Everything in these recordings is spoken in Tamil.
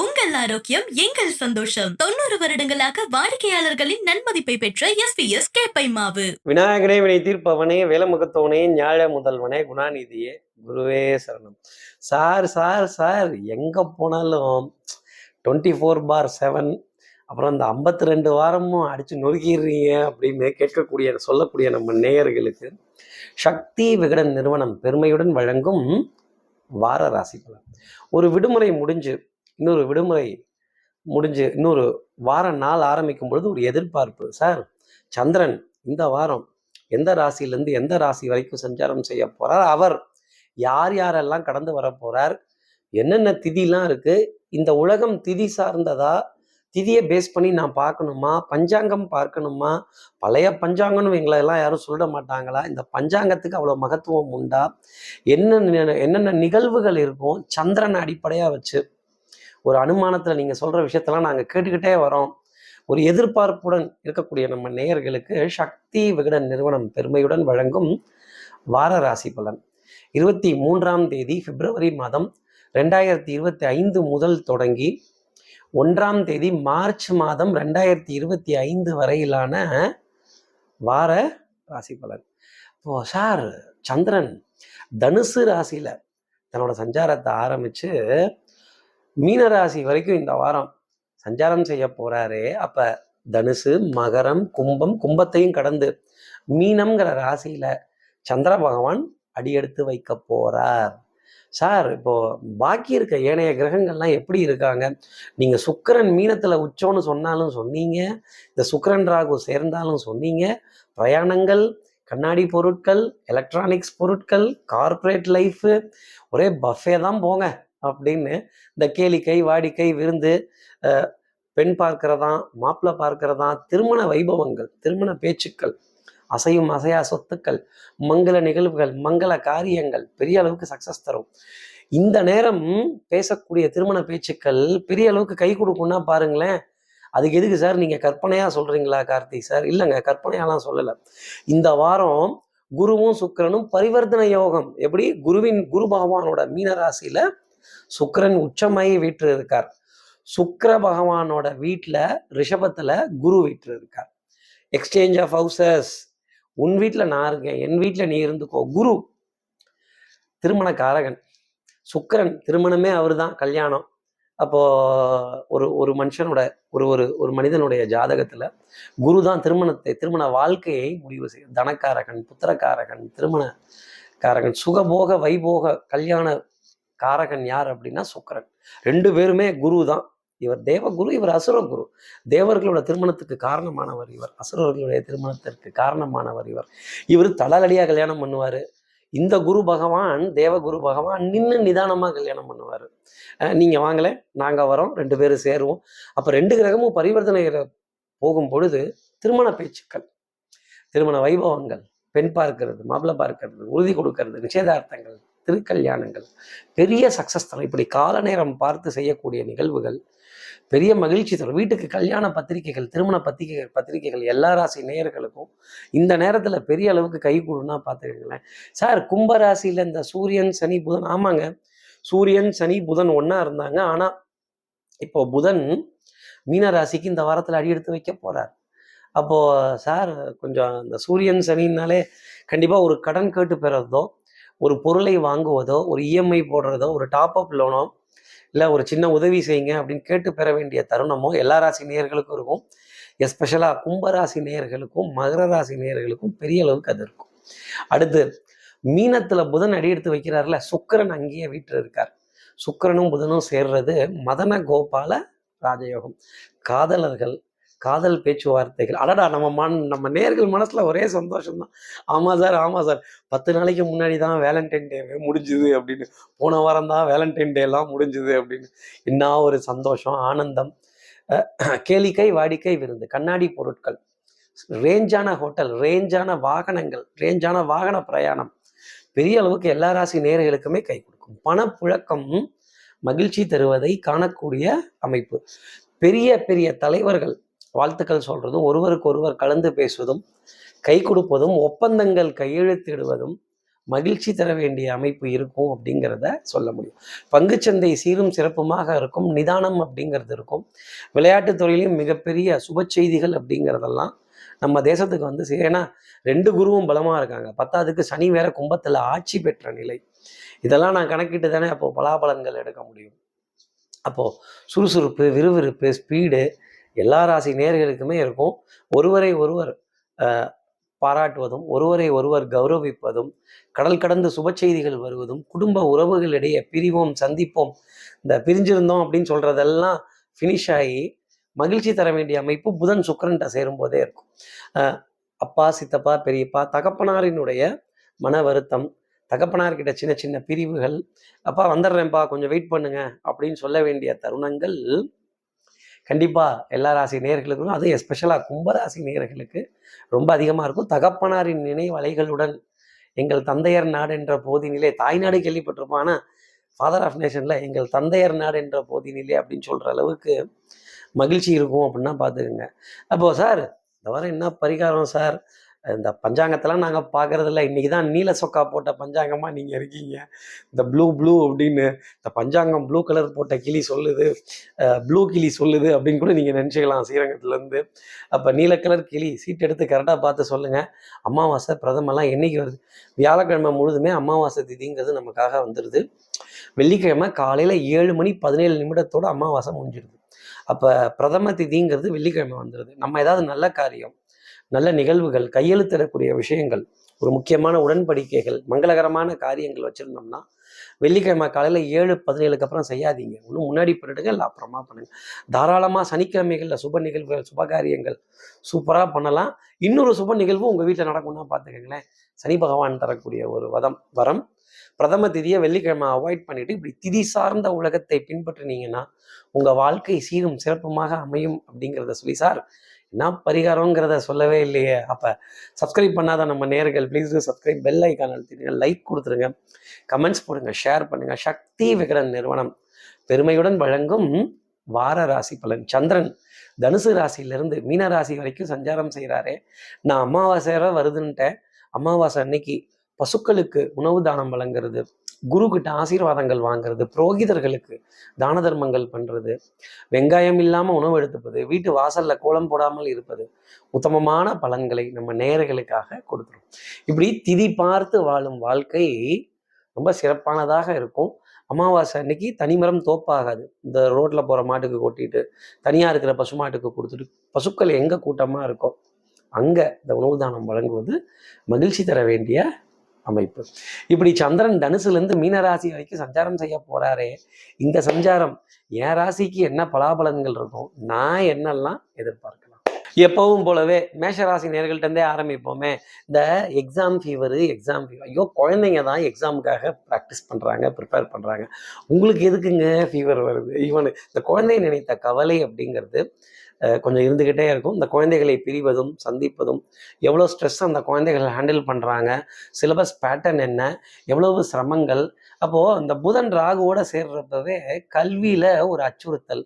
உங்கள் ஆரோக்கியம் எங்கள் சந்தோஷம். தொண்ணூறு வருடங்களாக வாடிக்கையாளர்களின் நன்மதிப்பை பெற்ற எஸ் பி எஸ் கேப்பை மாவு விநாயகனே வினை தீர்ப்பவனே விலமுகத்தவனே ஞாழ முதல்வனே குணாநிதியே குருவே சரணம். சார் சார் சார் எங்கே போனாலும் டுவெண்ட்டி ஃபோர் பார் செவன் அப்புறம் இந்த ஐம்பத்தி ரெண்டு வாரமும் அடித்து நொறுக்கிடுறீங்க அப்படின்னு கேட்கக்கூடிய சொல்லக்கூடிய நம்ம நேயர்களுக்கு சக்தி விகடன் நிறுவனம் பெருமையுடன் வழங்கும் வார ராசி பலன். ஒரு விடுமுறை முடிஞ்சு இன்னொரு விடுமுறை முடிஞ்சு இன்னொரு வார நாள் ஆரம்பிக்கும் பொழுது ஒரு எதிர்பார்ப்பு. சார் சந்திரன் இந்த வாரம் எந்த ராசியிலேருந்து எந்த ராசி வரைக்கும் சஞ்சாரம் செய்ய போகிறார் அவர் யார் யாரெல்லாம் கடந்து வர என்னென்ன திதிலாம் இருக்குது இந்த உலகம் திதி சார்ந்ததா? திதியை பேஸ் பண்ணி நான் பார்க்கணுமா? பஞ்சாங்கம் பார்க்கணுமா? பழைய பஞ்சாங்கம்னு எங்களை எல்லாம் யாரும் சொல்லிட மாட்டாங்களா? இந்த பஞ்சாங்கத்துக்கு அவ்வளோ மகத்துவம் உண்டா? என்னென்ன என்னென்ன நிகழ்வுகள் இருக்கும்? சந்திரனை அடிப்படையாக வச்சு ஒரு அனுமானத்தில் நீங்கள் சொல்கிற விஷயத்தெல்லாம் நாங்கள் கேட்டுக்கிட்டே வரோம். ஒரு எதிர்பார்ப்புடன் இருக்கக்கூடிய நம்ம நேயர்களுக்கு சக்தி விகடன் நிறுவனம் பெருமையுடன் வழங்கும் வார ராசி பலன். இருபத்தி மூன்றாம் தேதி பிப்ரவரி மாதம் ரெண்டாயிரத்தி இருபத்தி ஐந்து முதல் தொடங்கி ஒன்றாம் தேதி மார்ச் மாதம் ரெண்டாயிரத்தி இருபத்தி ஐந்து வரையிலான வார ராசி பலன். இப்போ சார் சந்திரன் தனுசு ராசியில தன்னோட சஞ்சாரத்தை ஆரம்பிச்சு மீன ராசி வரைக்கும் இந்த வாரம் சஞ்சாரம் செய்ய போறாரு. அப்ப தனுசு மகரம் கும்பம் கும்பத்தையும் கடந்து மீனம்ங்கிற ராசியில சந்திர பகவான் அடியெடுத்து வைக்க போறார். சார் இப்போ பாக்கி இருக்க ஏனைய கிரகங்கள்லாம் எப்படி இருக்காங்க? நீங்க சுக்கரன் மீனத்துல உச்சோன்னு சொன்னாலும் சொன்னீங்க இந்த சுக்கரன் ராகு சேர்ந்தாலும் சொன்னீங்க பிரயாணங்கள் கண்ணாடி பொருட்கள் எலக்ட்ரானிக்ஸ் பொருட்கள் கார்ப்பரேட் லைஃபு ஒரே பஃபே தான் போங்க. அப்படின்னு இந்த கேளிக்கை வாடிக்கை விருந்து பெண் பார்க்கிறதா மாப்பிள்ளை பார்க்கிறதா திருமண வைபவங்கள் திருமண பேச்சுக்கள் அசையும் அசையா சொத்துக்கள் மங்கள நிகழ்வுகள் மங்கள காரியங்கள் பெரிய அளவுக்கு சக்சஸ் தரும். இந்த நேரம் பேசக்கூடிய திருமண பேச்சுக்கள் பெரிய அளவுக்கு கை கொடுக்கும்னா பாருங்களேன் அதுக்கு எதுக்கு சார் நீங்க கற்பனையா சொல்றீங்களா கார்த்திக் சார்? இல்லைங்க கற்பனையாலாம் சொல்லலை. இந்த வாரம் குருவும் சுக்கிரனும் பரிவர்த்தனை யோகம். எப்படி? குருவின் குரு பகவானோட மீனராசியில சுக்கிரன் உச்சமாயி வீற்று இருக்கார் சுக்கர பகவானோட வீட்டில் ரிஷபத்துல குரு வீற்று இருக்கார் எக்ஸ்சேஞ்ச் ஆஃப் ஹவுசஸ் உன் வீட்டில் நான் இருக்கேன் என் வீட்டில் நீ இருந்துக்கோ. குரு திருமண காரகன். சுக்கிரன் திருமணமே அவர் தான் கல்யாணம். அப்போ ஒரு ஒரு மனுஷனோட ஒரு ஒரு ஒரு மனிதனுடைய ஜாதகத்துல குரு தான் திருமணத்தை திருமண வாழ்க்கையை முடிவு செய்யும். தனக்காரகன் புத்திரக்காரகன் திருமண காரகன் சுகபோக வைபோக கல்யாண காரகன் யார் அப்படின்னா சுக்கரன். ரெண்டு பேருமே குரு தான். இவர் தேவகுரு இவர் அசுரகுரு. தேவர்களோட திருமணத்துக்கு காரணமானவர் இவர். அசுரர்களுடைய திருமணத்திற்கு காரணமானவர் இவர். இவர் தளலடியாக கல்யாணம் பண்ணுவார். இந்த குரு பகவான் தேவகுரு பகவான் நின்று நிதானமாக கல்யாணம் பண்ணுவார். நீங்கள் வாங்கலை நாங்கள் வரோம் ரெண்டு பேரும் சேருவோம். அப்போ ரெண்டு கிரகமும் பரிவர்த்தனை போகும் பொழுது திருமண பேச்சுக்கள் திருமண வைபவங்கள் பெண் பார்க்கிறது மாப்பிள்ளை பார்க்கிறது உறுதி கொடுக்கறது நிச்சயதார்த்தங்கள் திருக்கல்யாணங்கள். பெரிய சக்சஸ் தரும். இப்படி கால நேரம் பார்த்து செய்யக்கூடிய நிகழ்வுகள் பெரிய மகிழ்ச்சி தரும். வீட்டுக்கு கல்யாண பத்திரிகைகள் திருமண பத்திரிகைகள் பத்திரிகைகள் எல்லா ராசி நேயர்களுக்கும் இந்த நேரத்தில் பெரிய அளவுக்கு கை கொடுன்னா பார்த்துக்கங்களேன். சார் கும்ப ராசியில் இந்த சூரியன் சனி புதன் ஆமாங்க. சூரியன் சனி புதன் ஒன்றா இருந்தாங்க. ஆனால் இப்போ புதன் மீன ராசிக்கு இந்த வாரத்தில் அடி எடுத்து வைக்க போறார். அப்போ சார் கொஞ்சம் இந்த சூரியன் சனின்னாலே கண்டிப்பாக ஒரு கடன் கேட்டு பெறதோ ஒரு பொருளை வாங்குவதோ ஒரு இஎம்ஐ போடுறதோ ஒரு டாப்அப் லோனோ இல்லை ஒரு சின்ன உதவி செய்யுங்க அப்படின்னு கேட்டு பெற வேண்டிய தருணமோ எல்லா ராசி நேயர்களுக்கும் இருக்கும். எஸ்பெஷலாக கும்பராசி நேயர்களுக்கும் மகர ராசி நேயர்களுக்கும் பெரிய அளவுக்கு அது இருக்கும். அடுத்து மீனத்தில் புதன் அடி எடுத்து வைக்கிறார்ல சுக்கிரன் அங்கேயே வீட்டில் இருக்கார். சுக்கிரனும் புதனும் சேர்றது மதன கோபால ராஜயோகம். காதலர்கள் காதல் பேச்சுவார்த்தைகள். அடடா நம்ம மன் நம்ம நேர்கள் மனசுல ஒரே சந்தோஷம் தான் ஆமா சார் ஆமா சார். பத்து நாளைக்கு முன்னாடி தான் வேலண்டைன் டே முடிஞ்சுது அப்படின்னு. போன வாரம் தான் வேலண்டைன் டே எல்லாம் முடிஞ்சுது அப்படின்னு. என்ன ஒரு சந்தோஷம் ஆனந்தம். கேளிக்கை வாடிக்கை விருந்து கண்ணாடி பொருட்கள். ரேஞ்சான ஹோட்டல் ரேஞ்சான வாகனங்கள் ரேஞ்சான வாகன பிரயாணம். பெரிய அளவுக்கு எல்லா ராசி நேர்களுக்குமே கை கொடுக்கும். பணப்புழக்கம் மகிழ்ச்சி தருவதை காணக்கூடிய அமைப்பு. பெரிய பெரிய தலைவர்கள் வாழ்த்துக்கள் சொல்றதும் ஒருவருக்கு ஒருவர் கலந்து பேசுவதும் கை கொடுப்பதும் ஒப்பந்தங்கள் கையெழுத்திடுவதும் மகிழ்ச்சி தர வேண்டிய அமைப்பு இருக்கும் அப்படிங்கிறத சொல்ல முடியும். பங்குச்சந்தை சீரும் சிறப்புமாக இருக்கும் நிதானம் அப்படிங்கிறது இருக்கும். விளையாட்டுத் துறையிலையும் மிகப்பெரிய சுப செய்திகள் அப்படிங்கிறதெல்லாம் நம்ம தேசத்துக்கு வந்து ஏன்னா ரெண்டு குருவும் பலமாக இருக்காங்க. பத்தாவதுக்கு சனி வேற கும்பத்தில் ஆட்சி பெற்ற நிலை. இதெல்லாம் நான் கணக்கிட்டு தானே அப்போது பலாபலன்கள் எடுக்க முடியும். அப்போது சுறுசுறுப்பு விறுவிறுப்பு ஸ்பீடு எல்லா ராசி நேர்களுக்குமே இருக்கும். ஒருவரை ஒருவர் பாராட்டுவதும் ஒருவரை ஒருவர் கௌரவிப்பதும் கடல் கடந்து சுப செய்திகள் வருவதும் குடும்ப உறவுகளிடையே பிரிவோம் சந்திப்போம் இந்த பிரிஞ்சிருந்தோம் அப்படின்னு சொல்றதெல்லாம் ஃபினிஷ் ஆகி மகிழ்ச்சி தர வேண்டிய அமைப்பு புதன் சுக்கிரன்ட்ட சேரும்போதே இருக்கும். அப்பா சித்தப்பா பெரியப்பா தகப்பனாரினுடைய மன வருத்தம் தகப்பனார்கிட்ட சின்ன சின்ன பிரிவுகள் அப்பா வந்துடுறேன்ப்பா கொஞ்சம் வெயிட் பண்ணுங்க அப்படின்னு சொல்ல வேண்டிய தருணங்கள் கண்டிப்பாக எல்லா ராசி நேர்களுக்கும் அதுவும் எஸ்பெஷலாக கும்பராசி நேயர்களுக்கு ரொம்ப அதிகமாக இருக்கும். தகப்பனாரின் நினைவலைகளுடன் எங்கள் தந்தையர் நாடு என்ற போதினிலே தாய்நாடு கேள்விப்பட்டிருப்போம். ஆனால் ஃபாதர் ஆஃப் நேஷனில் எங்கள் தந்தையர் நாடு என்ற போதினிலே அப்படின்னு சொல்கிற அளவுக்கு மகிழ்ச்சி இருக்கும் அப்படின்னா பார்த்துக்குங்க. அப்போ சார் இந்த வாரம் என்ன பரிகாரம் சார் இந்த பஞ்சாங்கத்தெல்லாம் நாங்கள் பார்க்கறதில்ல இன்றைக்கி தான் நீல சொக்கா போட்ட பஞ்சாங்கமாக நீங்கள் இருக்கீங்க. இந்த ப்ளூ ப்ளூ அப்படின்னு இந்த பஞ்சாங்கம் ப்ளூ கலர் போட்ட கிளி சொல்லுது. ப்ளூ கிளி சொல்லுது அப்படின்னு கூட நீங்கள் நினச்சிக்கலாம் ஸ்ரீரங்கத்துலேருந்து. அப்போ நீல கலர் கிளி சீட் எடுத்து கரெக்டாக பார்த்து சொல்லுங்கள் அமாவாசை பிரதமெல்லாம் என்றைக்கு வருது? வியாழக்கிழமை முழுதுமே அமாவாசை திதிங்கிறது நமக்காக வந்துடுது வெள்ளிக்கிழமை காலையில் ஏழு மணி பதினேழு நிமிடத்தோட அமாவாசை முடிஞ்சிடுது அப்போ பிரதம திதிங்கிறது வெள்ளிக்கிழமை வந்துடுது நம்ம ஏதாவது நல்ல காரியம் நல்ல நிகழ்வுகள் கையெழுத்திடக்கூடிய விஷயங்கள் ஒரு முக்கியமான உடன்படிக்கைகள் மங்களகரமான காரியங்கள் வச்சுருந்தோம்னா வெள்ளிக்கிழமை காலையில் ஏழு பதினேழுக்கு அப்புறம் செய்யாதீங்க. ஒன்றும் முன்னாடி பண்ணிடுங்க இல்லை அப்புறமா பண்ணுங்க. தாராளமாக சனிக்கிழமைகளில் சுப நிகழ்வுகள் சுப காரியங்கள் சூப்பராக பண்ணலாம். இன்னொரு சுப நிகழ்வும் உங்கள் வீட்டில் நடக்கும்னா பார்த்துக்கங்களேன் சனி பகவான் தரக்கூடிய ஒரு வதம் வரம். பிரதம திதியை வெள்ளிக்கிழமை அவாய்ட் பண்ணிட்டு இப்படி திதி சார்ந்த உலகத்தை பின்பற்றினீங்கன்னா உங்கள் வாழ்க்கை சீரும் சிறப்புமாக அமையும் அப்படிங்கிறத சொல்லி சார் என்ன பரிகாரங்கிறத சொல்லவே இல்லையே. அப்போ சப்ஸ்கிரைப் பண்ணாத நம்ம நேர்கள் ப்ளீஸ் சப்ஸ்கிரைப் பெல் ஐக்கான் அழுத்திடுங்க லைக் கொடுத்துருங்க கமெண்ட்ஸ் போடுங்க ஷேர் பண்ணுங்க. சக்தி விகடன் நிறுவனம். பெருமையுடன் வழங்கும் வார ராசி பலன். சந்திரன் தனுசு ராசியிலிருந்து மீன ராசி வரைக்கும் சஞ்சாரம் செய்கிறாரே நான் அமாவாசை வருதுன்ட்டேன். அமாவாசை அன்னைக்கு பசுக்களுக்கு உணவு தானம் வழங்குறது. குரு கிட்ட ஆசீர்வாதங்கள் வாங்குறது புரோகிதர்களுக்கு தான தர்மங்கள் பண்ணுறது வெங்காயம் இல்லாமல் உணவு எடுத்துப்பது வீட்டு வாசலில் கோலம் போடாமல் இருப்பது உத்தமமான பலன்களை நம்ம நேர்களுக்காக கொடுத்துரும் இப்படி திதி பார்த்து வாழும் வாழ்க்கை ரொம்ப சிறப்பானதாக இருக்கும். அமாவாசை அன்னைக்கு தனிமரம் தோப்பாகாது. இந்த ரோட்டில் போகிற மாட்டுக்கு கொட்டிட்டு தனியாக இருக்கிற பசு மாட்டுக்கு கொடுத்துட்டு பசுக்கள் எங்கே கூட்டமாக இருக்கோ அங்கே இந்த உணவு தானம் வழங்குவது மகிழ்ச்சி தர வேண்டிய அமைப்பு. இப்படி சந்திரன் தனுசுலேருந்து மீன ராசி வரைக்கும் சஞ்சாரம் செய்ய போறாரே இந்த சஞ்சாரம் என் ராசிக்கு என்ன பலாபலன்கள் இருக்கும் நான் என்னெல்லாம் எதிர்பார்க்கலாம். எப்பவும் போலவே மேஷராசி நேர்கள்ட்டே ஆரம்பிப்போமே. இந்த எக்ஸாம் ஃபீவரு எக்ஸாம் ஃபீவர் ஐயோ குழந்தைங்க தான் எக்ஸாமுக்காக ப்ராக்டிஸ் பண்ணுறாங்க ப்ரிப்பேர் பண்ணுறாங்க உங்களுக்கு எதுக்குங்க ஃபீவர் வருது? ஈவன் இந்த குழந்தைய நினைத்த கவலை அப்படிங்கிறது கொஞ்சம் இருந்துக்கிட்டே இருக்கும். இந்த குழந்தைகளை பிரிவதும் சந்திப்பதும் எவ்வளோ ஸ்ட்ரெஸ் அந்த குழந்தைகள் ஹேண்டில் பண்ணுறாங்க சிலபஸ் பேட்டர்ன் என்ன எவ்வளவு சிரமங்கள் அப்போது இந்த புதன் ராகுவோட சேர்றப்பவே கல்வியில் ஒரு அச்சுறுத்தல்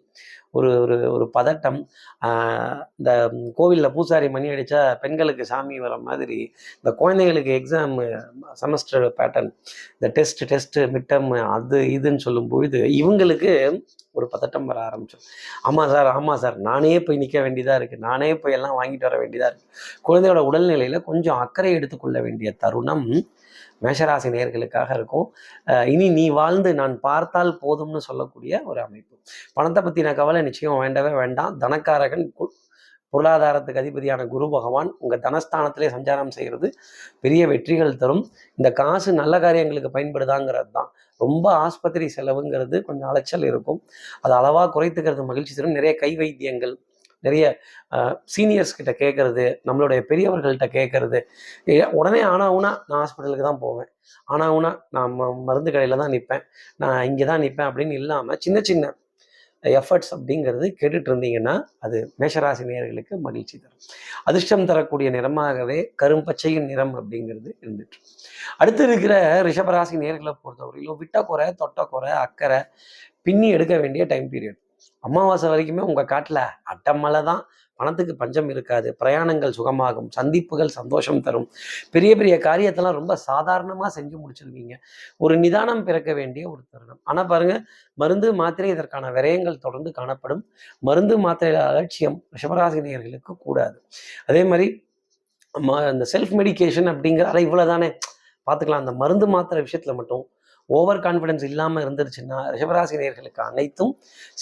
ஒரு ஒரு ஒரு பதட்டம். இந்த கோவிலில் பூசாரி மணி அடித்தா பெண்களுக்கு சாமி வர மாதிரி இந்த குழந்தைகளுக்கு எக்ஸாம் செமஸ்டர் பேட்டர்ன் இந்த டெஸ்ட் டெஸ்ட்டு மிட்டம் அது இதுன்னு சொல்லும் பொழுது இவங்களுக்கு ஒரு பதட்டம் வர ஆரம்பிச்சோம் ஆமாம் சார் ஆமாம் சார் நானே போய் நிற்க வேண்டியதாக இருக்குது நானே போய் எல்லாம் வாங்கிட்டு வர வேண்டியதாக இருக்குது குழந்தையோட உடல்நிலையில் கொஞ்சம் அக்கறை எடுத்துக்கொள்ள வேண்டிய தருணம் மேஷராசி நேர்களுக்காக இருக்கும். இனி நீ வாழ்ந்து நான் பார்த்தால் போதும்னு சொல்லக்கூடிய ஒரு அமைப்பு. பணத்தை பற்றின கவலை நிச்சயம் வேண்டவே வேண்டாம். தனக்காரகன் பொருளாதாரத்துக்கு அதிபதியான குரு பகவான் உங்கள் தனஸ்தானத்திலே சஞ்சாரம் செய்கிறது. பெரிய வெற்றிகள் தரும். இந்த காசு நல்ல காரியங்களுக்கு பயன்படுதாங்கிறது தான். ரொம்ப ஆஸ்பத்திரி செலவுங்கிறது கொஞ்சம் அலைச்சல் இருக்கும். அது அளவாக குறைத்துக்கிறது மகிழ்ச்சி தரும். நிறைய கை வைத்தியங்கள் நிறைய சீனியர்ஸ் கிட்ட கேட்கறது நம்மளுடைய பெரியவர்கள்ட்ட கேட்கறது உடனே ஆனாவுனா நான் ஹாஸ்பிட்டலுக்கு தான் போவேன். ஆனாவுனா நான் ம- மருந்து கடையில் தான் நிற்பேன் நான் இங்கே தான் நிற்பேன் அப்படின்னு இல்லாமல் சின்ன சின்ன எஃபர்ட்ஸ் அப்படிங்கிறது கேட்டுட்டு இருந்தீங்கன்னா அது மேஷராசி நேயர்களுக்கு மகிழ்ச்சி தரும். அதிர்ஷ்டம் தரக்கூடிய நிறமாகவே கரும்பச்சையின் நிறம் அப்படிங்கிறது இருந்துட்டு அடுத்து இருக்கிற ரிஷபராசி நேர்களை பொறுத்தவரையிலும் விட்ட குறை தொட்ட குறை அக்கறை பின்னி எடுக்க வேண்டிய டைம் பீரியட் அமாவாசை வரைக்குமே உங்கள் காட்டில் அட்டமலை தான் பணத்துக்கு பஞ்சம் இருக்காது. பிரயாணங்கள் சுகமாகும். சந்திப்புகள் சந்தோஷம் தரும். பெரிய பெரிய காரியத்தெல்லாம் ரொம்ப சாதாரணமாக செஞ்சு முடிச்சிருவீங்க. ஒரு நிதானம் பிறக்க வேண்டிய ஒரு தருணம். ஆனால் பாருங்கள் மருந்து மாத்திரை இதற்கான விரயங்கள் தொடர்ந்து காணப்படும். மருந்து மாத்திரை அலட்சியம் ரிஷபராசினியர்களுக்கு கூடாது. அதே மாதிரி ம- செல்ஃப் மெடிகேஷன் அப்படிங்கிற அரை இவ்வளோதானே பார்த்துக்கலாம். அந்த மருந்து மாத்திரை விஷயத்தில் மட்டும் ஓவர் கான்ஃபிடன்ஸ் இல்லாமல் இருந்துருச்சுன்னா ரிஷபராசி நேர்களுக்கு அனைத்தும்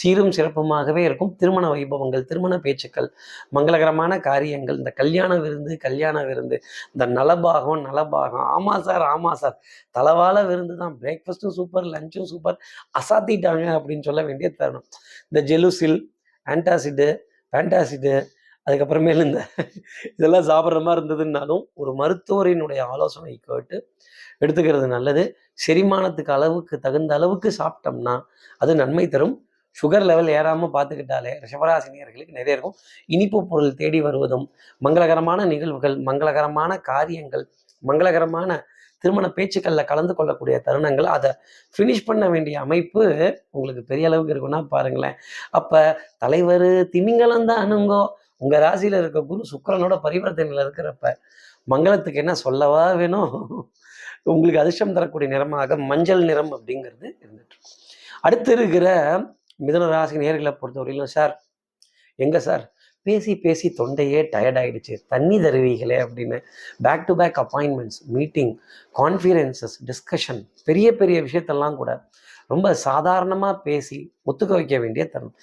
சீரும் சிறப்புமாகவே இருக்கும். திருமண வைபவங்கள் திருமண பேச்சுக்கள் மங்களகரமான காரியங்கள் இந்த கல்யாண விருந்து கல்யாண விருந்து இந்த நலபாகம் நலபாகம். ஆமாம் சார் ஆமாம் சார். தளவால விருந்து தான். பிரேக்ஃபாஸ்ட்டும் சூப்பர் லஞ்சும் சூப்பர் அசாத்திட்டாங்க அப்படின்னு சொல்ல வேண்டிய தருணம். இந்த ஜெலுசில் ஆன்டாசிடு ஃபேண்டாசிடு அதுக்கப்புறமேல இந்த இதெல்லாம் சாப்பிட்ற மாதிரி இருந்ததுன்னாலும் ஒரு மருத்துவரினுடைய ஆலோசனை கேட்டு எடுத்துக்கிறது நல்லது. செரிமானத்துக்கு அளவுக்கு தகுந்த அளவுக்கு சாப்பிட்டோம்னா அது நன்மை தரும். சுகர் லெவல் ஏறாமல் பார்த்துக்கிட்டாலே ரிஷபராசினியர்களுக்கு நிறைய இருக்கும். இனிப்பு பொருள் தேடி வருவதும் மங்களகரமான நிகழ்வுகள் மங்களகரமான காரியங்கள் மங்களகரமான திருமண பேச்சுக்களில் கலந்து கொள்ளக்கூடிய தருணங்கள் அதை ஃபினிஷ் பண்ண வேண்டிய அமைப்பு உங்களுக்கு பெரிய அளவுக்கு இருக்குன்னா பாருங்களேன். அப்போ தலைவர் திமிங்கலம் தான் அணுங்கோ உங்கள் ராசியில் இருக்க குரு சுக்கரனோட பரிவர்த்தனையில் இருக்கிறப்ப மங்களத்துக்கு என்ன சொல்லவா வேணும்? உங்களுக்கு அதிர்ஷ்டம் தரக்கூடிய நிறமாக மஞ்சள் நிறம் அப்படிங்கிறது இருந்துட்டு அடுத்து இருக்கிற மிதுன ராசி நேர்களை பொறுத்தவரையிலும் சார் எங்க சார்? பேசி பேசி தொண்டையே டயர்ட் ஆயிடுச்சு. தண்ணி தருவீங்களே அப்படின்னு back to back appointments meeting conferences discussion பெரிய பெரிய விஷயத்தெல்லாம் கூட ரொம்ப சாதாரணமாக பேசி ஒத்துக்க வைக்க வேண்டிய தருணம்.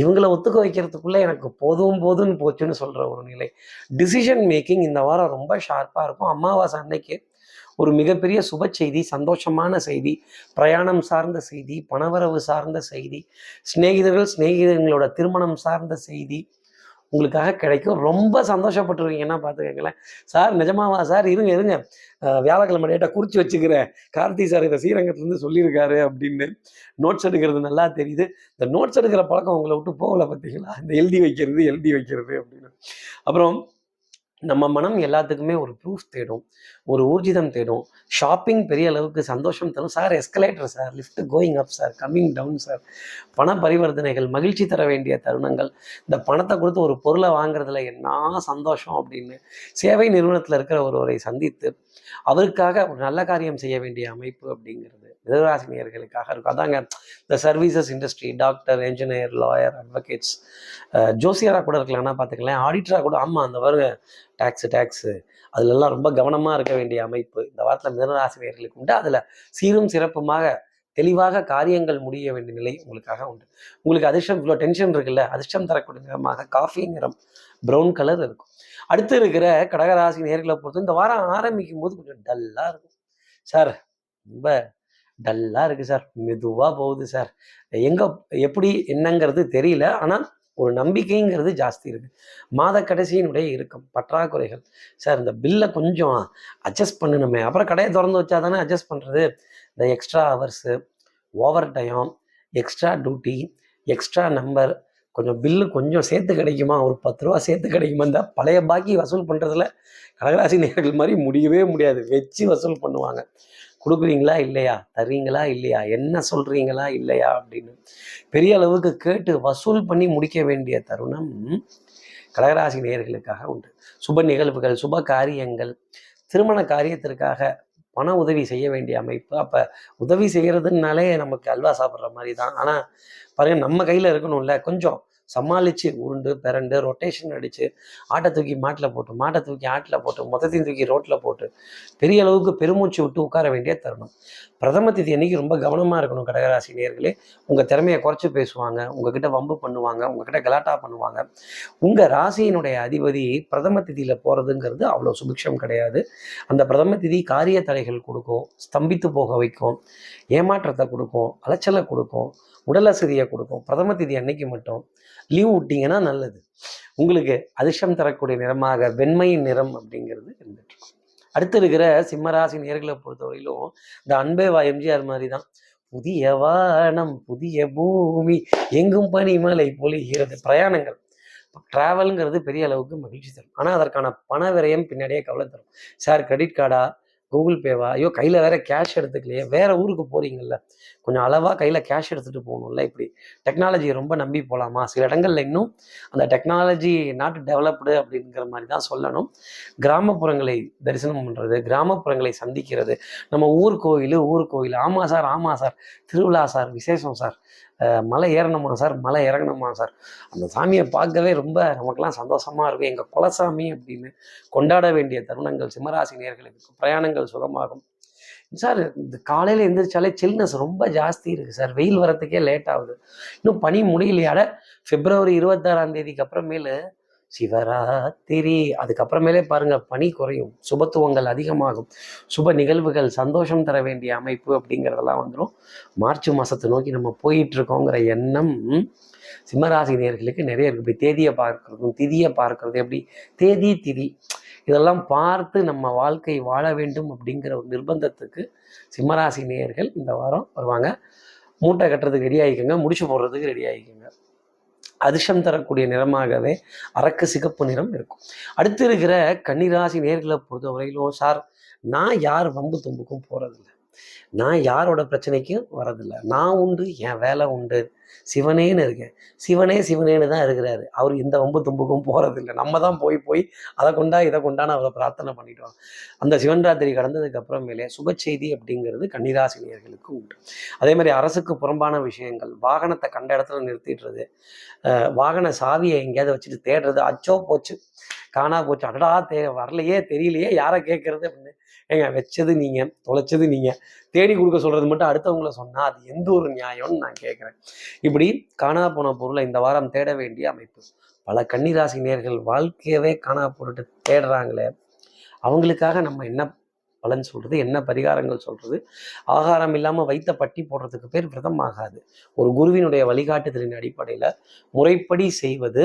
இவங்கள ஒத்துக்க வைக்கிறதுக்குள்ளே எனக்கு போதும் போதும்னு போச்சுன்னு சொல்கிற ஒரு நிலை. டிசிஷன் மேக்கிங் இந்த வாரம் ரொம்ப ஷார்ப்பாக இருக்கும். அமாவாசை அன்னைக்கு ஒரு மிகப்பெரிய சுப செய்தி சந்தோஷமான செய்தி பிரயாணம் சார்ந்த செய்தி பணவரவு சார்ந்த செய்தி சிநேகிதர்கள் சிநேகிதங்களோட திருமணம் சார்ந்த செய்தி உங்களுக்காக கிடைக்கும். ரொம்ப சந்தோஷப்பட்டுருவீங்கன்னா பார்த்துக்கங்களேன் சார் நிஜமாவா சார் இருங்க இருங்க. வியாழக்கிழமை டேட்டா குறித்து வச்சுக்கிறேன். கார்த்தி சார் இதை ஸ்ரீரங்கத்துலேருந்து சொல்லியிருக்காரு அப்படின்னு நோட்ஸ் எடுக்கிறது நல்லா தெரியுது. இந்த நோட்ஸ் எடுக்கிற பழக்கம் உங்களை விட்டு போகல பார்த்தீங்களா? இந்த எழுதி வைக்கிறது எழுதி வைக்கிறது அப்படின்னு. அப்புறம் நம்ம மனம் எல்லாத்துக்குமே ஒரு ப்ரூஃப் தேடும் ஒரு ஊர்ஜிதம் தேடும். ஷாப்பிங் பெரிய அளவுக்கு சந்தோஷம் தரும். Sir escalator sir lift going up sir coming down sir பண பரிவர்த்தனைகள் மகிழ்ச்சி தர வேண்டிய தருணங்கள். இந்த பணத்தை கொடுத்து ஒரு பொருளை வாங்குறதுல என்ன சந்தோஷம் அப்படின்னு சேவை நிறுவனத்தில் இருக்கிற ஒருவரை சந்தித்து அவருக்காக ஒரு நல்ல காரியம் செய்ய வேண்டிய அமைப்பு அப்படிங்கிறது. மிதராசினியர்களுக்காக இருக்கும். அதாங்க இந்த services industry doctor engineer lawyer advocates ஜோசியராக கூட இருக்கலாம்னா பார்த்துக்கலாம் ஆடிட்டராக கூட ஆமாம் அந்த வருங்க டேக்ஸு டேக்ஸு அதுலெல்லாம் ரொம்ப கவனமாக இருக்க வேண்டிய அமைப்பு. இந்த வாரத்தில் மிதனராசினியர்களுக்கு உண்டு. அதில் சீரும் சிறப்புமாக தெளிவாக காரியங்கள் முடிய வேண்டிய நிலை உங்களுக்காக உண்டு. உங்களுக்கு அதிர்ஷ்டம் இவ்வளோ டென்ஷன் இருக்குல்ல அதிர்ஷ்டம் தரக்கூடிய நிறமாக காஃபி நிறம் ப்ரௌன் கலர் இருக்கும். அடுத்து இருக்கிற கடகராசி நேர்களை பொறுத்து இந்த வாரம் ஆரம்பிக்கும் போது கொஞ்சம் டல்லாக இருக்கும். சார் ரொம்ப டல்லாக இருக்குது சார். மெதுவாக போகுது சார். எங்கே எப்படி என்னங்கிறது தெரியல. ஆனால் ஒரு நம்பிக்கைங்கிறது ஜாஸ்தி இருக்குது மாத கடைசியினுடைய இருக்கும் பற்றாக்குறைகள். சார் இந்த பில்லை கொஞ்சம் அட்ஜஸ்ட் பண்ணணுமே அப்புறம் கடையை திறந்து வச்சா தானே அட்ஜஸ்ட் பண்ணுறது இந்த extra hours over time extra duty extra number கொஞ்சம் பில்லு கொஞ்சம் சேர்த்து கிடைக்குமா? ஒரு பத்து ரூபா சேர்த்து கிடைக்குமா? இந்த பழைய பாக்கி வசூல் பண்ணுறதுல கடகராசி நேர்கள் மாதிரி முடியவே முடியாது. வச்சு வசூல் பண்ணுவாங்க. கொடுக்குறீங்களா இல்லையா? தர்றீங்களா இல்லையா? என்ன சொல்கிறீங்களா இல்லையா? அப்படின்னு பெரிய அளவுக்கு கேட்டு வசூல் பண்ணி முடிக்க வேண்டிய தருணம் கடகராசி நேயர்களுக்காக உண்டு. சுப நிகழ்வுகள் சுப காரியங்கள் திருமண காரியத்திற்காக பண உதவி செய்ய வேண்டிய அமைப்பு. அப்போ உதவி செய்கிறதுனாலே நமக்கு அல்வா சாப்பிட்ற மாதிரி தான். ஆனால் பாருங்க நம்ம கையில் இருக்கணும்ல. கொஞ்சம் சமாளித்து உருண்டு பிறண்டு ரொட்டேஷன் அடித்து ஆட்டை தூக்கி மாட்டில் போட்டு மாட்டை தூக்கி ஆட்டில் போட்டு மொத்தத்தையும் தூக்கி ரோட்டில் போட்டு பெரிய அளவுக்கு பெருமூச்சு விட்டு உட்கார வேண்டிய தருணம். பிரதம திதி அன்னைக்கு ரொம்ப கவனமாக இருக்கணும் கடகராசி நேர்களே உங்கள் திறமையை குறைச்சி பேசுவாங்க உங்ககிட்ட வம்பு பண்ணுவாங்க உங்ககிட்ட கலாட்டா பண்ணுவாங்க. உங்கள் ராசியினுடைய அதிபதி பிரதம திதியில் போகிறதுங்கிறது அவ்வளோ சுபிக்ஷம் கிடையாது. அந்த பிரதம திதி காரிய தடைகள் கொடுக்கும் ஸ்தம்பித்து போக வைக்கும் ஏமாற்றத்தை கொடுக்கும் அலைச்சலை கொடுக்கும் உடல் அசதியை கொடுக்கும். பிரதம திதி அன்னைக்கு மட்டும் லீவ் விட்டீங்கன்னா நல்லது. உங்களுக்கு அதிர்ஷ்டம் தரக்கூடிய நிறமாக வெண்மையின் நிறம் அப்படிங்கிறது இருந்துட்டு அடுத்து இருக்கிற சிம்மராசி நேர்களை பொறுத்தவரையிலும் இந்த அன்பே வா எம்ஜிஆர் மாதிரி தான் புதிய வானம் புதிய பூமி எங்கும் பனிமலை பொழிகிறது பிரயாணங்கள். ட்ராவலுங்கிறது பெரிய அளவுக்கு மகிழ்ச்சி தரும். ஆனால் அதற்கான பண விரயம் பின்னாடியே கவலை தரும். சார் கிரெடிட் கார்டா கூகுள் பேவா ஐயோ கையில் வேற கேஷ் எடுத்துக்கலையே. வேற ஊருக்கு போறீங்கல்ல. கொஞ்சம் அளவாக கையில் கேஷ் எடுத்துகிட்டு போகணும்ல இப்படி. டெக்னாலஜியை ரொம்ப நம்பி போகலாமா சில இடங்களில் இன்னும் அந்த டெக்னாலஜி நாட் டெவலப்டு அப்படிங்கிற மாதிரி தான் சொல்லணும். கிராமப்புறங்களை தரிசனம் பண்ணுறது கிராமப்புறங்களை சந்திக்கிறது. நம்ம ஊர் கோயில் ஊர் கோயில். ஆமாம் சார் ஆமாம் சார். திருவிழா சார் விசேஷம் சார். மலை ஏறணுமா சார்? மலை இறங்கணுமா சார்? அந்த சாமியை பார்க்கவே ரொம்ப நமக்கெல்லாம் சந்தோஷமாக இருக்கும். எங்கள் குலசாமி அப்படின்னு கொண்டாட வேண்டிய தருணங்கள் சிம்மராசி நேர்களுக்கு பிரயாணங்கள் சுகமாகும். சார் இந்த காலையில் எழுந்திரிச்சாலே சில்னஸ் ரொம்ப ஜாஸ்தி இருக்குது சார். வெயில் வரத்துக்கே லேட் ஆகுது. இன்னும் பனி முடியலையாட பிப்ரவரி இருபத்தாறாம் தேதிக்கு அப்புறமேலு சிவராத்திரி. அதுக்கப்புறமேலே பாருங்கள் பனி குறையும். சுபத்துவங்கள் அதிகமாகும். சுப நிகழ்வுகள் சந்தோஷம் தர வேண்டிய அமைப்பு அப்படிங்கிறதெல்லாம் வந்துடும் மார்ச் மாதத்தை நோக்கி நம்ம போயிட்டுருக்கோங்கிற எண்ணம் சிம்மராசி நேர்களுக்கு நிறைய இருக்குது இப்படி தேதியை பார்க்குறதும் திதியை பார்க்குறது எப்படி? தேதி திதி. இதெல்லாம் பார்த்து நம்ம வாழ்க்கை வாழ வேண்டும் அப்படிங்கிற ஒரு நிர்பந்தத்துக்கு சிம்மராசி நேயர்கள் இந்த வாரம் வருவாங்க. மூட்டை கட்டுறதுக்கு ரெடி ஆகிக்கோங்க. முடிச்சு போடுறதுக்கு ரெடி ஆகிக்கோங்க. அதிர்ஷ்டம் தரக்கூடிய நிறமாகவே அரக்கு சிகப்பு நிறம் இருக்கும். அடுத்து இருக்கிற கன்னிராசி நேர்களை பொறுத்தவரையிலும் சார் நான் யார் வம்பு தும்புக்கும் போகிறதில்ல நான் யாரோட பிரச்சனைக்கும் வரதில்லை. நான் உண்டு என் வேலை உண்டு. சிவனேன்னு இருக்கேன். சிவனே சிவனேன்னு தான் இருக்கிறாரு. அவர் இந்த வம்பு தும்புக்கும் போகிறதில்ல நம்ம தான் போய் போய் அதை கொண்டா இதை கொண்டான்னு அவரை பிரார்த்தனை பண்ணிட்டோம். அந்த சிவன் ராத்திரி கடந்ததுக்கு அப்புறமேலே சுப செய்தி அப்படிங்கிறது கன்னிராசினியர்களுக்கு உண்டு. அதே மாதிரி அரசுக்கு புறம்பான விஷயங்கள் வாகனத்தை கண்ட இடத்துல நிறுத்திடுறது அஹ் வாகன சாவியை எங்கேயாவது வச்சுட்டு தேடுறது அச்சோ போச்சு காணா போச்சு அடடா தே வரலையே தெரியலையே யாரை கேட்கறது ஏங்க வச்சது நீங்க தொலைச்சது நீங்க. தேடி கொடுக்க சொல்றது மட்டும் அடுத்தவங்கள சொன்னா அது எந்த ஒரு நியாயம்னு நான் கேட்குறேன். இப்படி காணா போன பொருளை இந்த வாரம் தேட வேண்டிய அமைப்பு. பல கன்னிராசி நேர்கள் வாழ்க்கையவே காணா போட்டுட்டு தேடுறாங்களே. அவங்களுக்காக நம்ம என்ன பலன் சொல்றது என்ன பரிகாரங்கள் சொல்றது? ஆகாரம் இல்லாம வைத்த பட்டி போடுறதுக்கு பேர் விரதம் ஆகாது. ஒரு குருவினுடைய வழிகாட்டுதலின் அடிப்படையில முறைப்படி செய்வது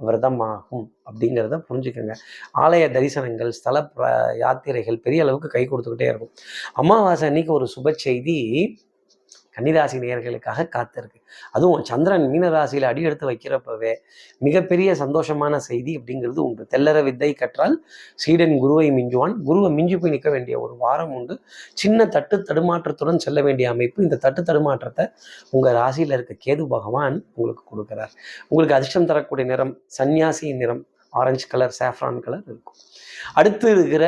விரதமாகும் அப்படிங்கிறத புரிஞ்சுக்கோங்க. ஆலய தரிசனங்கள் ஸ்தல யாத்திரைகள் பெரிய அளவுக்கு கை கொடுத்துக்கிட்டே இருக்கும். அமாவாசை அன்னைக்கு ஒரு சுப செய்தி கன்னிராசி நேர்களுக்காக காத்திருக்கு. அதுவும் சந்திரன் மீன அடியெடுத்து வைக்கிறப்பவே மிகப்பெரிய சந்தோஷமான செய்தி அப்படிங்கிறது உண்டு. தெல்லற வித்தை கற்றால் சீடன் குருவை மிஞ்சுவான். குருவை மிஞ்சி போய் நிற்க வேண்டிய ஒரு வாரம் உண்டு. சின்ன தட்டு தடுமாற்றத்துடன் செல்ல வேண்டிய அமைப்பு இந்த தட்டு தடுமாற்றத்தை உங்கள் ராசியில் இருக்க கேது பகவான் உங்களுக்கு கொடுக்கிறார். உங்களுக்கு அதிர்ஷ்டம் தரக்கூடிய நிறம் சன்னியாசியின் நிறம். ஆரஞ்சு கலர் சாஃப்ரான் கலர் இருக்கும். அடுத்து இருக்கிற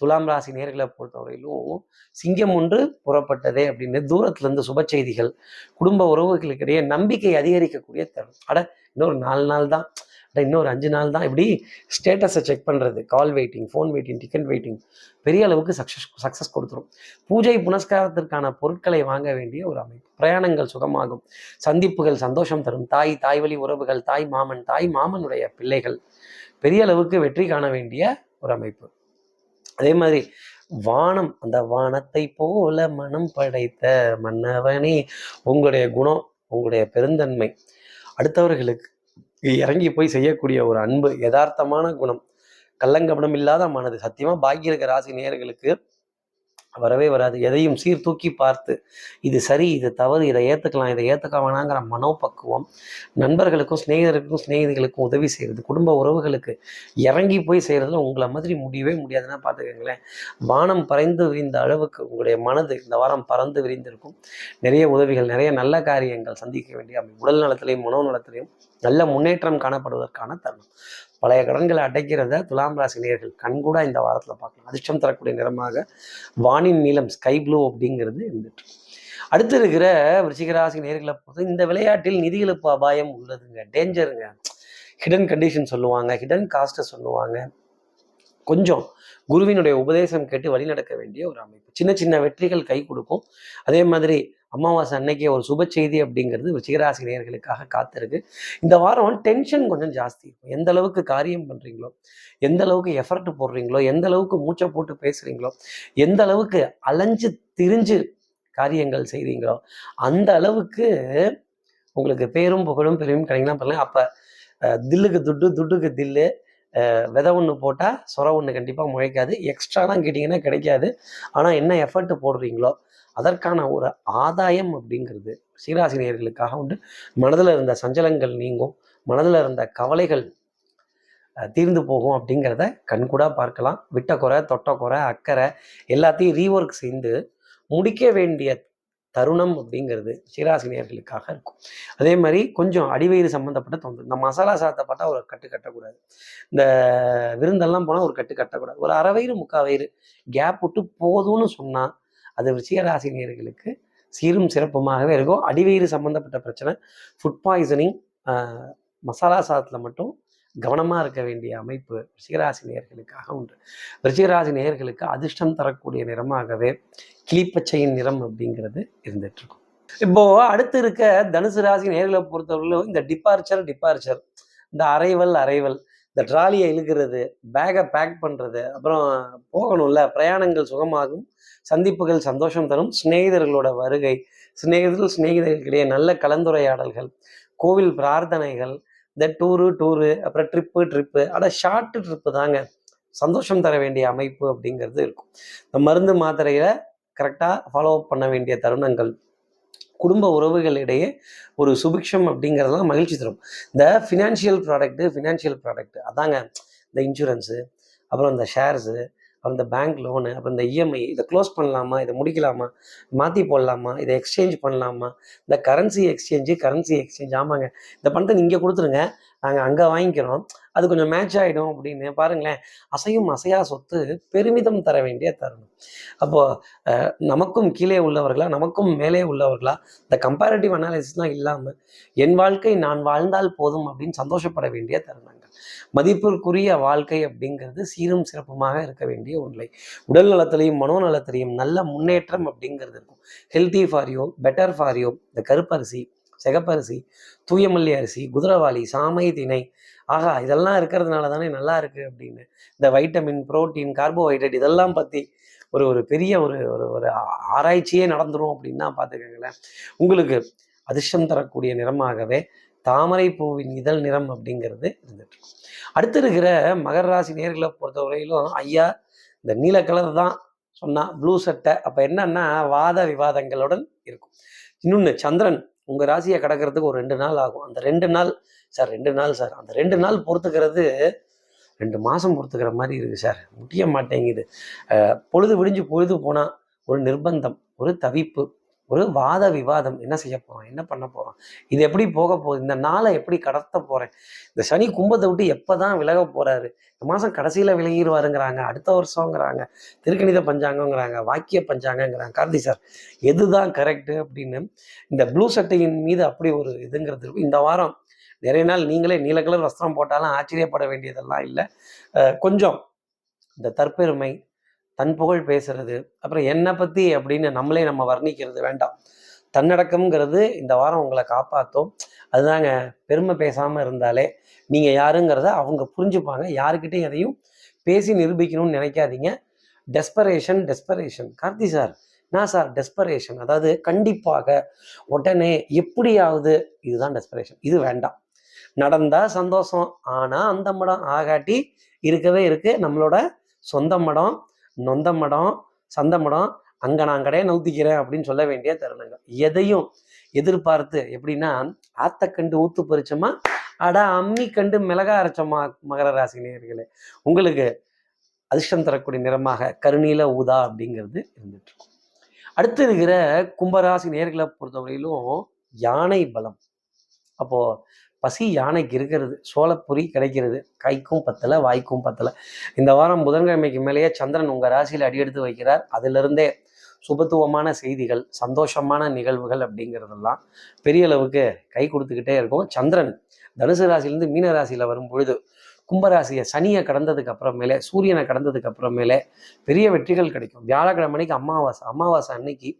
துலாம் ராசி நேர்களை பொறுத்தவரையிலும் சிங்கம் ஒன்று புறப்பட்டதே அப்படின்னு தூரத்துலேருந்து சுப செய்திகள் குடும்ப உறவுகளுக்கிடையே நம்பிக்கை அதிகரிக்கக்கூடிய தருணம். அட இன்னொரு நாலு நாள் தான். அட இன்னொரு அஞ்சு நாள் தான். இப்படி ஸ்டேட்டஸை செக் பண்ணுறது call waiting phone waiting ticket waiting பெரிய அளவுக்கு சக்ஸஸ் சக்ஸஸ் கொடுத்துரும். பூஜை புனஸ்காரத்திற்கான பொருட்களை வாங்க வேண்டிய ஒரு அமைப்பு. பிரயாணங்கள் சுகமாகும். சந்திப்புகள் சந்தோஷம் தரும். தாய் தாய் வழி உறவுகள் தாய் மாமன் தாய் மாமனுடைய பிள்ளைகள். பெரிய அளவுக்கு வெற்றி காண வேண்டிய ஒரு அமைப்பு. அதே மாதிரி வானம் அந்த வானத்தை போல மனம் படைத்த மன்னவனே உங்களுடைய குணம் உங்களுடைய பெருந்தன்மை. அடுத்தவர்களுக்கு இறங்கி போய் செய்யக்கூடிய ஒரு அன்பு யதார்த்தமான குணம். கள்ளங்கபடம் இல்லாத மனது. சத்தியமா பாக்கி இருக்கிற ராசி நேர்களுக்கு வரவே வராது. எதையும் சீர்தூக்கி பார்த்து இது சரி இது தவறு இதை ஏற்றுக்கலாம் இதை ஏற்றுக்க வேணாங்கிற மனோபக்குவம் நண்பர்களுக்கும் சிநேகருக்கும் சிநேகிதிகளுக்கும் உதவி செய்கிறது குடும்ப உறவுகளுக்கு இறங்கி போய் செய்கிறதுல உங்களை மாதிரி முடியவே முடியாதுன்னா பார்த்துக்கங்களேன். வானம் பறைந்து விரிந்த அளவுக்கு உங்களுடைய மனது இந்த வாரம் பறந்து விரிந்திருக்கும். நிறைய உதவிகள் நிறைய நல்ல காரியங்கள் சந்திக்க வேண்டிய உடல் நலத்திலையும் மனோ நலத்திலையும் நல்ல முன்னேற்றம் காணப்படுவதற்கான தருணம். பழைய கடன்களை அடைக்கிறத துலாம் ராசி நேர்கள் கண்கூடா இந்த வாரத்தில் பார்க்கலாம். அதிர்ஷ்டம் தரக்கூடிய நிறமாக வானின் நீளம் ஸ்கை ப்ளூ அப்படிங்கிறது இருந்துட்டு. அடுத்து இருக்கிற விருச்சிகராசி நேர்களை பொறுத்து இந்த விளையாட்டில் நிதி இழப்பு அபாயம் உள்ளதுங்க. டேஞ்சருங்க ஹிடன் கண்டிஷன் சொல்லுவாங்க. ஹிடன் காஸ்ட்டை சொல்லுவாங்க. கொஞ்சம் குருவினுடைய உபதேசம் கேட்டு வழி நடக்க வேண்டிய ஒரு அமைப்பு. சின்ன சின்ன வெற்றிகள் கை கொடுக்கும். அதே மாதிரி அமாவாசை அன்னைக்கே ஒரு சுப செய்தி அப்படிங்கிறது விருச்சிகராசி நேர்களுக்காக காத்திருக்கு. இந்த வாரம் டென்ஷன் கொஞ்சம் ஜாஸ்தி இருக்கும். எந்த அளவுக்கு காரியம் பண்றீங்களோ எந்த அளவுக்கு எஃபர்ட் போடுறீங்களோ எந்த அளவுக்கு மூச்சை போட்டு பேசுறீங்களோ எந்த அளவுக்கு அலைஞ்சு திரிஞ்சு காரியங்கள் செய்கிறீங்களோ அந்த அளவுக்கு உங்களுக்கு பேரும் புகழும் பெருமையும் கிடைக்கலாம் பண்ணலாம் அப்போ தில்லுக்கு துட்டு துட்டுக்கு தில்லு விதை ஒன்று போட்டால் சொர ஒன்று கண்டிப்பாக முளைக்காது. எக்ஸ்ட்ராலாம் கேட்டிங்கன்னா கிடைக்காது. ஆனால் என்ன எஃபர்ட் போடுறீங்களோ அதற்கான ஒரு ஆதாயம் அப்படிங்கிறது சீராசினியர்களுக்காக உண்டு. மனதில் இருந்த சஞ்சலங்கள் நீங்கும். மனதில் இருந்த கவலைகள் தீர்ந்து போகும் அப்படிங்கிறத கண்கூடாக பார்க்கலாம். விட்ட குறை தொட்ட குறை அக்கறை எல்லாத்தையும் ரீஒர்க் செய்து முடிக்க வேண்டிய தருணம் அப்படிங்கிறது சீராசினியர்களுக்காக இருக்கும். அதே மாதிரி கொஞ்சம் அடிவயிறு சம்மந்தப்பட்ட தொந்தரவு. இந்த மசாலா சாதத்தை பார்த்தா ஒரு கட்டு கட்டக்கூடாது. இந்த விருந்தெல்லாம் போனால் ஒரு கட்டு கட்டக்கூடாது. ஒரு அரை வயிறு முக்கால் வயிறு கேப் விட்டு போதும்னு சொன்னால் அது ரிச்சிகராசினியர்களுக்கு சீரும் சிறப்புமாகவே இருக்கும். அடிவயிறு சம்மந்தப்பட்ட பிரச்சனை ஃபுட் பாய்சனிங் மசாலா சாதத்தில் மட்டும் கவனமாக இருக்க வேண்டிய அமைப்பு ரிஷிகராசி நேயர்களுக்காக உண்டு. ரிஷிகராசி நேயர்களுக்கு அதிர்ஷ்டம் தரக்கூடிய நிறமாகவே கிளிப்பச்சையின் நிறம் அப்படிங்கிறது இருந்துட்டு இருக்கும் இப்போ அடுத்து இருக்க தனுசு ராசி நேர்களை பொறுத்தவரையிலும் இந்த டிபார்ச்சர் டிபார்ச்சர் இந்த அரைவல் அரைவல் இந்த ட்ராலியை இழுக்கிறது பேக்கை பேக் பண்ணுறது அப்புறம் போகணும்ல பிரயாணங்கள் சுகமாகும் சந்திப்புகள் சந்தோஷம் தரும் சிநேகிதர்களோட வருகை சிநேகிதர்கள் சிநேகிதர்களுக்கிடையே நல்ல கலந்துரையாடல்கள் கோவில் பிரார்த்தனைகள் இந்த டூரு டூரு அப்புறம் ட்ரிப்பு ட்ரிப்பு ஆனால் ஷார்ட்டு ட்ரிப்பு தாங்க. சந்தோஷம் தர வேண்டிய அமைப்பு அப்படிங்கிறது இருக்கும். இந்த மருந்து மாத்திரையில் கரெக்டாக ஃபாலோ அப் பண்ண வேண்டிய தருணங்கள் குடும்ப உறவுகளிடையே ஒரு சுபிக்ஷம் அப்படிங்கிறதெல்லாம் மகிழ்ச்சி தரும். இந்த ஃபினான்ஷியல் ப்ராடக்ட்டு ஃபினான்ஷியல் ப்ராடக்ட் அதாங்க இந்த இன்சூரன்ஸு அப்புறம் இந்த ஷேர்ஸு அப்போ இந்த பேங்க் லோனு அப்போ இந்த இஎம்ஐ இதை க்ளோஸ் பண்ணலாமா? இதை முடிக்கலாமா? மாற்றி போடலாமா? இதை எக்ஸ்சேஞ்ச் பண்ணலாமா? இந்த கரன்சி எக்ஸ்சேஞ்சு கரன்சி எக்ஸ்சேஞ்ச் ஆமாங்க. இந்த பணத்தை நீங்கள் கொடுத்துருங்க. நாங்கள் அங்கே வாங்கிக்கிறோம். அது கொஞ்சம் மேட்ச் ஆகிடும் அப்படின்னு பாருங்களேன். அசையும் அசையா சொத்து பெருமிதம் தர வேண்டிய தருணம். அப்போது நமக்கும் கீழே உள்ளவர்களா நமக்கும் மேலே உள்ளவர்களா இந்த கம்பேரிட்டிவ் அனாலிசிஸ்லாம் இல்லாமல் என் வாழ்க்கை நான் வாழ்ந்தால் போதும் அப்படின்னு சந்தோஷப்பட வேண்டிய தருணம் மதிப்பிற்குரிய வாழ்க்கை அப்படிங்கிறது சீரும் சிறப்புமாக இருக்க வேண்டிய ஒன்றை. உடல் நலத்திலையும் மனோநலத்திலையும் நல்ல முன்னேற்றம் அப்படிங்கிறது இருக்கும். Healthy for you better for you இந்த கருப்பரிசி சிகப்பரிசி தூயமல்லி அரிசி குதிரவாளி சாமை திணை ஆகா இதெல்லாம் இருக்கிறதுனால தானே நல்லா இருக்கு அப்படின்னு. இந்த வைட்டமின் புரோட்டீன் கார்போஹைட்ரேட் இதெல்லாம் பற்றி ஒரு ஒரு பெரிய ஒரு ஒரு ஒரு ஆராய்ச்சியே நடந்துரும் அப்படின்னா பார்த்துக்கங்களேன். உங்களுக்கு அதிர்ஷ்டம் தரக்கூடிய நிறமாகவே தாமரை பூவின் இதழ் நிறம் அப்படிங்கிறது இருந்துட்டு அடுத்து இருக்கிற மகர ராசி நேர்களை பொறுத்தவரையிலும் ஐயா இந்த நீல கலர் தான் சொன்னா ப்ளூ சட்டை. அப்போ என்னன்னா வாத விவாதங்களுடன் இருக்கும். இன்னொன்று சந்திரன் உங்கள் ராசியை கடக்கிறதுக்கு ஒரு ரெண்டு நாள் ஆகும். அந்த ரெண்டு நாள் சார் ரெண்டு நாள் சார். அந்த ரெண்டு நாள் பொறுத்துக்கிறது ரெண்டு மாதம் பொறுத்துக்கிற மாதிரி இருக்குது சார். முடிய மாட்டேங்குது. பொழுது விடிஞ்சு பொழுது போனால் ஒரு நிர்பந்தம் ஒரு தவிப்பு ஒரு வாத விவாதம் என்ன செய்ய போகிறோம் என்ன பண்ண போகிறோம் இது எப்படி போக போகுது? இந்த நாளை எப்படி கடத்த போகிறேன் இந்த சனி கும்பத்தை விட்டு எப்போ தான் விலக போகிறாரு இந்த மாதம் கடைசியில் விலகிடுவாருங்கிறாங்க அடுத்த வருஷங்கிறாங்க திருக்கணித பஞ்சாங்கங்கிறாங்க வாக்கிய பஞ்சாங்கங்கிறாங்க. கார்த்தி சார் எதுதான் கரெக்டு அப்படின்னு இந்த ப்ளூ சட்டையின் மீது அப்படி ஒரு இதுங்கிறது இருக்கும் இந்த வாரம் நிறைய நாள் நீங்களே நீல கலர் வஸ்திரம் போட்டாலும் ஆச்சரியப்பட வேண்டியதெல்லாம் இல்லை. கொஞ்சம் இந்த தற்பெருமை தன் புகழ் பேசுறது அப்புறம் என்னை பற்றி அப்படின்னு நம்மளே நம்ம வர்ணிக்கிறது வேண்டாம். தன்னடக்கம்ங்கிறது இந்த வாரம் உங்களை காப்பாற்றும் அதுதாங்க பெருமை பேசாமல் இருந்தாலே நீங்கள் யாருங்கிறத அவங்க புரிஞ்சுப்பாங்க. யாருக்கிட்டையும் எதையும் பேசி நிரூபிக்கணும்னு நினைக்காதீங்க. டெஸ்பரேஷன் டெஸ்பரேஷன் கார்த்தி சார் நான் சார் டெஸ்பரேஷன் அதாவது கண்டிப்பாக உடனே எப்படியாவது இதுதான் டெஸ்பரேஷன் இது வேண்டாம். நடந்தால் சந்தோஷம் ஆனால் அந்த மடம் ஆகாட்டி இருக்கவே இருக்குது நம்மளோட சொந்த மடம் நொந்த மடம் சந்த மடம் அங்கே நான் கடையை நவுத்திக்கிறேன் அப்படின்னு சொல்ல வேண்டிய தருணங்கள். எதையும் எதிர்பார்த்து எப்படின்னா ஆத்த கண்டு ஊத்து பறிச்சோமா அடா அம்மி கண்டு மிளகா அரைச்சோமா மகர ராசி நேர்களே உங்களுக்கு அதிர்ஷ்டம் தரக்கூடிய நிறமாக கருணீல ஊதா அப்படிங்கிறது இருந்துட்டு இருக்கும். அடுத்து இருக்கிற கும்பராசி நேர்களை பொறுத்தவரையிலும் யானை பலம். அப்போ பசி யானைக்கு இருக்கிறது சோளப்பொரி கிடைக்கிறது கைக்கும் பத்தலை வாய்க்கும் பத்தலை. இந்த வாரம் புதன்கிழமைக்கு மேலேயே சந்திரன் உங்கள் ராசியில் அடியெடுத்து வைக்கிறார். அதிலிருந்தே சுபத்துவமான செய்திகள் சந்தோஷமான நிகழ்வுகள் அப்படிங்கிறதெல்லாம் பெரிய அளவுக்கு கை கொடுத்துக்கிட்டே இருக்கும். சந்திரன் தனுசு ராசியிலேருந்து மீன ராசியில் வரும் பொழுது கும்பராசியை சனியை கடந்ததுக்கு அப்புறமேலே சூரியனை கடந்ததுக்கு அப்புறமேலே பெரிய வெற்றிகள் கிடைக்கும். வியாழக்கிழமைக்கு அமாவாசை அமாவாசை அன்னைக்கு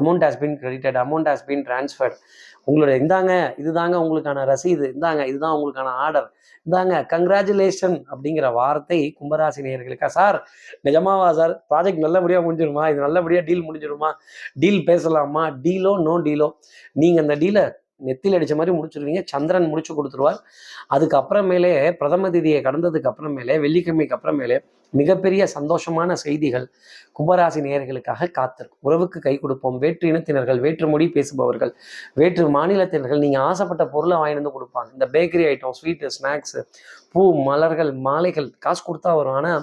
amount has been credited amount has been transferred. உங்களுடைய இந்தாங்க இதுதாங்க உங்களுக்கான ரசீது இந்தாங்க இதுதான் உங்களுக்கான ஆர்டர் இந்தாங்க கங்க்ராச்சுலேஷன் அப்படிங்கிற வார்த்தை கும்பராசி நேயர்களுக்கா? சார் நிஜமாவா சார்? ப்ராஜெக்ட் நல்லபடியாக முடிஞ்சிருமா? இது நல்லபடியாக டீல் முடிஞ்சிருமா? டீல் பேசலாமா? டீலோ நோ டீலோ நீங்கள் அந்த டீலை நெத்தியில் அடித்த மாதிரி முடிச்சிருவீங்க. சந்திரன் முடிச்சு கொடுத்துருவார். அதுக்கப்புறமேலே பிரதம திதியை கடந்ததுக்கு அப்புறமேலே வெள்ளிக்கிழமைக்கு அப்புறமேலே மிகப்பெரிய சந்தோஷமான செய்திகள் கும்பராசி நேயர்களுக்காக காத்திருக்கும். உறவுக்கு கை கொடுப்போம். வேற்று இனத்தினர்கள் வேற்று மொழி பேசுபவர்கள் வேற்று மாநிலத்தினர்கள் நீங்கள் ஆசைப்பட்ட பொருளை வாங்கிட்டு வந்து கொடுப்பாங்க. இந்த பேக்கரி ஐட்டம் ஸ்வீட்டு ஸ்நாக்ஸு பூ மலர்கள் மாலைகள் காசு கொடுத்தா வரும். ஆனால்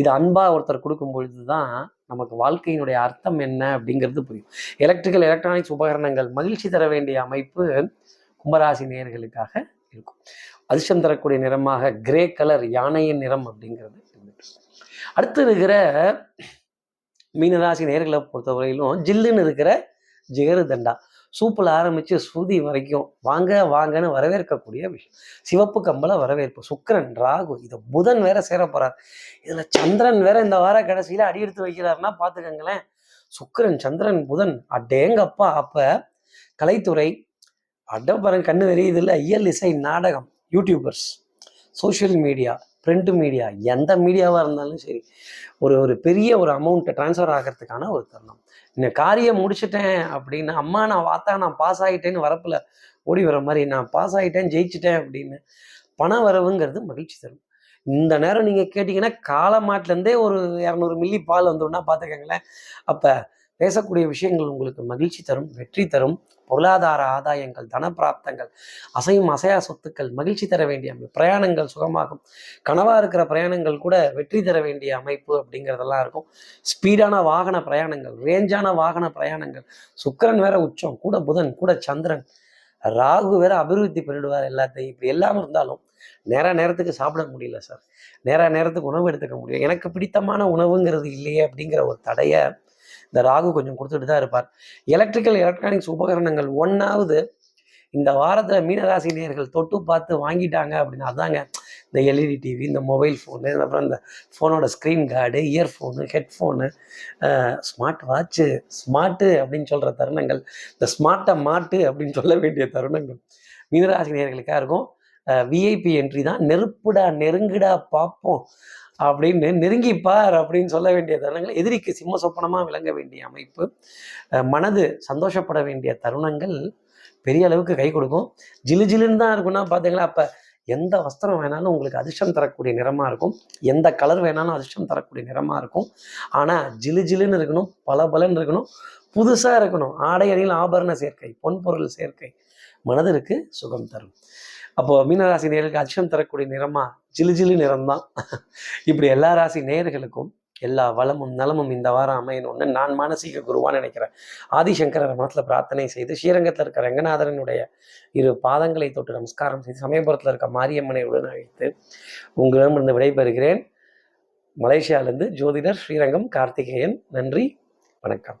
இது அன்பா ஒருத்தர் கொடுக்கும் பொழுது தான் நமக்கு வாழ்க்கையினுடைய அர்த்தம் என்ன அப்படிங்கிறது புரியும். எலக்ட்ரிக்கல் எலக்ட்ரானிக்ஸ் உபகரணங்கள் மகிழ்ச்சி தர வேண்டிய அமைப்பு கும்பராசி நேர்களுக்காக இருக்கும். அதிர்ஷ்டம் தரக்கூடிய நிறமாக கிரே கலர் யானையின் நிறம் அப்படிங்கிறது அடுத்து இருக்கிற மீனராசி நேர்களை பொறுத்தவரையிலும் ஜில்லுன்னு இருக்கிற ஜிகரு தண்டா. சூப்பில் ஆரம்பித்து ஸ்ருதி வரைக்கும் வாங்க வாங்கன்னு வரவேற்கக்கூடிய விஷயம். சிவப்பு கம்பள வரவேற்பு. சுக்கிரன் ராகு இதை புதன் வேற சேர போகிறார் இதில் சந்திரன் வேற இந்த வார கடைசியில் அடி எடுத்து வைக்கிறாருன்னா பார்த்துக்கங்களேன். சுக்கரன் சந்திரன் புதன் அடேங்கப்பா. அப்போ கலைத்துறை அட பாருங்க கண்ணு தெரியுது இல்லை இயல் இசை நாடகம் YouTubers social media print media எந்த மீடியாவாக இருந்தாலும் சரி ஒரு ஒரு பெரிய ஒரு அமௌண்ட்டை ட்ரான்ஸ்ஃபர் ஆகிறதுக்கான ஒரு தருணம். இந்த காரியம் முடிச்சிட்டேன் அப்படின்னு அம்மா நான் பார்த்தா நான் பாஸ் ஆகிட்டேன்னு வரப்பில் ஓடி வர மாதிரி நான் பாஸ் ஆகிட்டேன் ஜெயிச்சிட்டேன் அப்படின்னு பண வரவுங்கிறது மகிழ்ச்சி தரும். இந்த நேரம் நீங்கள் கேட்டிங்கன்னா காலமாட்டிலேருந்தே ஒரு இரநூறு மில்லி பால் வந்தோன்னா பார்த்துக்கங்களேன். அப்போ பேசக்கூடிய விஷயங்கள் உங்களுக்கு மகிழ்ச்சி தரும் வெற்றி தரும். பொருளாதார ஆதாயங்கள் தனப்பிராப்தங்கள் அசையும் அசையா சொத்துக்கள் மகிழ்ச்சி தர வேண்டிய அமைப்பு பிரயாணங்கள் சுகமாகும். கனவாக இருக்கிற பிரயாணங்கள் கூட வெற்றி தர வேண்டிய அமைப்பு அப்படிங்கிறதெல்லாம் இருக்கும். ஸ்பீடான வாகன பிரயாணங்கள் ரேஞ்சான வாகன பிரயாணங்கள். சுக்கிரன் வேற உச்சம் கூட புதன் கூட சந்திரன். ராகு வேற அபிவிருத்தி பண்ணிடுவார் எல்லாத்தையும். இப்படி எல்லாம் இருந்தாலும் நேர நேரத்துக்கு சாப்பிட முடியல சார். நேர நேரத்துக்கு உணவு எடுத்துக்க முடியும் எனக்கு பிடித்தமான உணவுங்கிறது இல்லையே அப்படிங்கிற ஒரு தடையை இந்த ராகு கொஞ்சம் கொடுத்துட்டு தான் இருப்பார். எலக்ட்ரிக்கல் எலக்ட்ரானிக்ஸ் உபகரணங்கள் ஒன்றாவது இந்த வாரத்தில் மீனராசினியர்கள் தொட்டு பார்த்து வாங்கிட்டாங்க அப்படின்னு அதாங்க இந்த எல்இடி டிவி இந்த மொபைல் ஃபோனு அப்புறம் இந்த ஃபோனோட screen guard earphone headphone smart watch smart அப்படின்னு சொல்கிற தருணங்கள் இந்த ஸ்மார்ட்டை மாட்டு அப்படின்னு சொல்ல வேண்டிய தருணங்கள் மீனராசினியர்களுக்காக இருக்கும். விஐபி என்ட்ரி தான். நெருப்புடா நெருங்குடா பார்ப்போம். அப்படின்னு நெருங்கிப்பார் அப்படின்னு சொல்ல வேண்டிய தருணங்கள் எதிரிக்கு சிம்ம சொப்பனமாக விளங்க வேண்டிய அமைப்பு மனது சந்தோஷப்பட வேண்டிய தருணங்கள் பெரிய அளவுக்கு கை கொடுக்கும். ஜிலு ஜிலுன்னு தான் இருக்கும்னா பார்த்தீங்களா அப்போ எந்த வஸ்திரம் வேணாலும் உங்களுக்கு அதிர்ஷ்டம் தரக்கூடிய நிறமாக இருக்கும். எந்த கலர் வேணாலும் அதிர்ஷ்டம் தரக்கூடிய நிறமாக இருக்கும். ஆனால் ஜிலு ஜிலுன்னு இருக்கணும் பல பலன்னு இருக்கணும் புதுசாக இருக்கணும். ஆடை அணியில் ஆபரண சேர்க்கை பொன்பொருள் சேர்க்கை மனதிற்கு சுகம் தரும். அப்போ மீனராசி நேர்களுக்கு அதிர்ஷ்டம் தரக்கூடிய நிறமா ஜிலு ஜிலு நிறம்தான். இப்படி எல்லா ராசி நேர்களுக்கும் எல்லா வளமும் நலமும் இந்த வாரம் அமையணும்னு நான் மானசீக குருவான்னு நினைக்கிறேன். ஆதிசங்கரர் மனத்தில் பிரார்த்தனை செய்து ஸ்ரீரங்கத்தில் இருக்க ரங்கநாதரனுடைய இரு பாதங்களை தொட்டு நமஸ்காரம் செய்து சமயபுரத்தில் இருக்க மாரியம்மனை உடன் அழைத்து உங்களிடமிருந்து விடைபெறுகிறேன். மலேசியாவிலிருந்து ஜோதிடர் ஸ்ரீரங்கம் கார்த்திகேயன் நன்றி வணக்கம்.